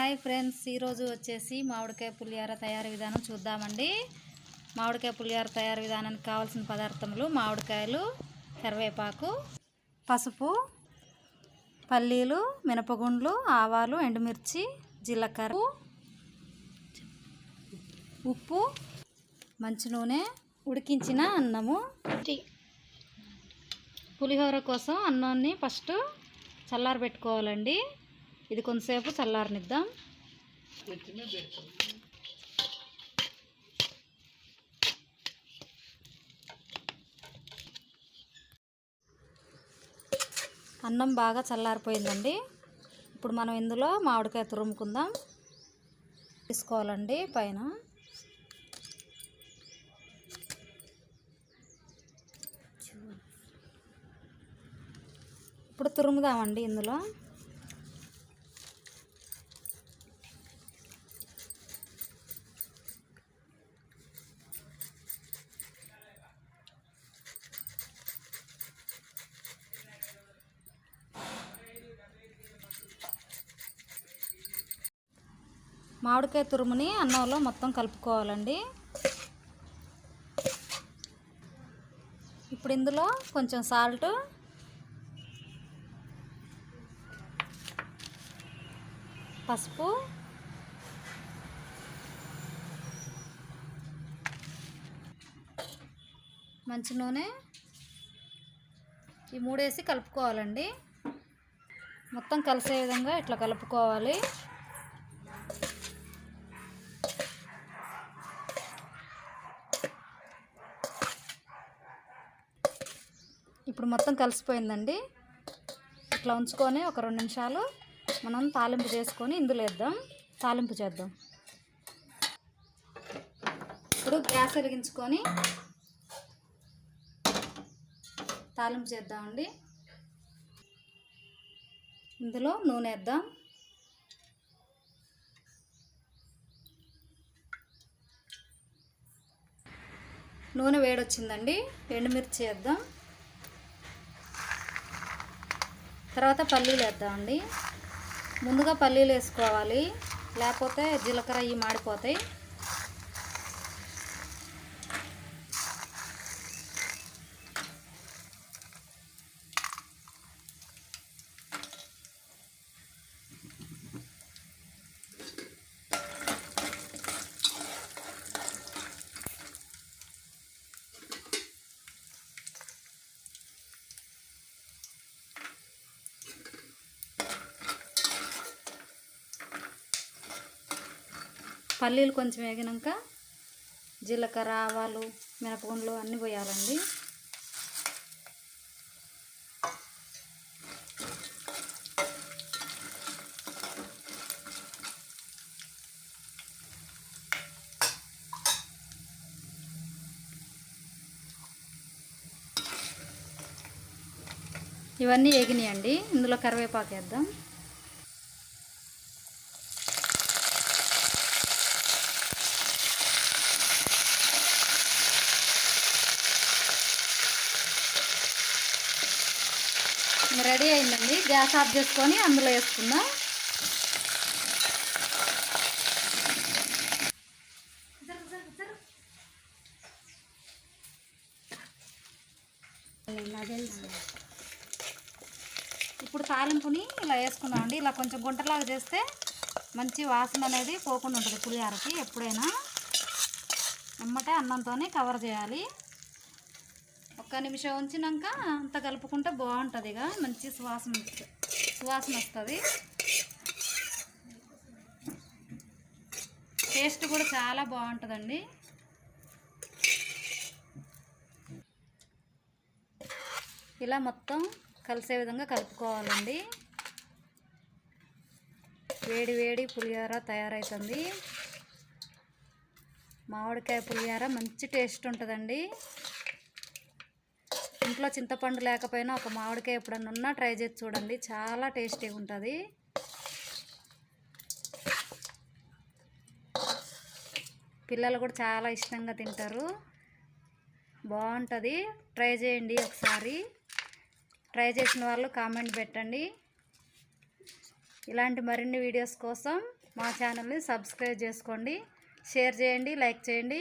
Hi friends ఈరోజు వచ్చేసి మామిడికాయ పులిహార తయారీ విధానం చూద్దామండి. మామిడికాయ పులిహార తయారీ విధానానికి కావాల్సిన పదార్థములు మామిడికాయలు కరివేపాకు పసుపు పల్లీలు మినపగుండ్లు ఆవాలు ఎండుమిర్చి జీలకర్ర ఉప్పు మంచి నూనె ఉడికించిన అన్నము. పులిహోర కోసం అన్నాన్ని ఫస్ట్ చల్లారబెట్టుకోవాలండి. ఇది కొంతసేపు చల్లారనిద్దాం. అన్నం బాగా చల్లారిపోయిందండి. ఇప్పుడు మనం ఇందులో మామిడికాయ తురుముకుందాం. తీసుకోవాలండి పైన. ఇప్పుడు తురుముదామండి ఇందులో. మామిడికాయ తురుముని అన్నంలో మొత్తం కలుపుకోవాలండి. ఇప్పుడు ఇందులో కొంచెం సాల్ట్. పసుపు. మంచి నూనె. ఈ మూడేసి కలుపుకోవాలండి. మొత్తం కలిసే విధంగా ఇట్లా కలుపుకోవాలి. ఇప్పుడు మొత్తం కలిసిపోయిందండి. ఇట్లా ఉంచుకొని ఒక రెండు నిమిషాలు మనం తాలింపు చేసుకొని ఇందులో వేద్దాం. తాలింపు చేద్దాం. ఇప్పుడు గ్యాస్ వెలిగించుకొని తాలింపు చేద్దామండి. ఇందులో నూనె వేద్దాం. నూనె వేడొచ్చిందండి. ఎండుమిర్చి వేద్దాం. తర్వాత పల్లీలు వేద్దామండి. ముందుగా పల్లీలు వేసుకోవాలి. లేకపోతే జీలకర్ర ఇవి మాడిపోతాయి. పల్లీలు కొంచెం వేగినాక జీలకర్ర ఆవాలు మినపగుండ్లు అన్నీ పోయాలండి. ఇవన్నీ ఎగినాయండి ఇందులో కరివేపాకు వేద్దాం. రెడీ అయిందండి. గ్యాస్ ఆఫ్ చేసుకొని అందులో వేసుకుందాం. ఇప్పుడు తాలింపుని ఇలా వేసుకుందామండి ఇలా కొంచెం గుంటలాగా చేస్తే మంచి వాసన అనేది పోకుండా ఉంటుంది పులిహారకి ఎప్పుడైనా. ఎమ్మటే అన్నంతో కవర్ చేయాలి. ఒక్క నిమిషం ఉంచినాక అంత కలుపుకుంటే బాగుంటుంది ఇక మంచి సువాసన సువాసన వస్తుంది. టేస్ట్ కూడా చాలా బాగుంటుందండి. ఇలా మొత్తం కలిసే విధంగా కలుపుకోవాలండి. వేడి వేడి పులిహోర తయారవుతుంది మామిడికాయ పులిహోర మంచి టేస్ట్ ఉంటుందండి. ఇంట్లో చింతపండు లేకపోయినా ఒక మామిడికాయ ఎప్పుడన్నా ఉన్నా ట్రై చేసి చూడండి. చాలా టేస్టీగా ఉంటుంది. పిల్లలు కూడా చాలా ఇష్టంగా తింటారు. బాగుంటుంది. ట్రై చేయండి ఒకసారి. ట్రై చేసిన వాళ్ళు కామెంట్ పెట్టండి. ఇలాంటి మరిన్ని వీడియోస్ కోసం మా ఛానల్ని సబ్స్క్రైబ్ చేసుకోండి. షేర్ చేయండి లైక్ చేయండి.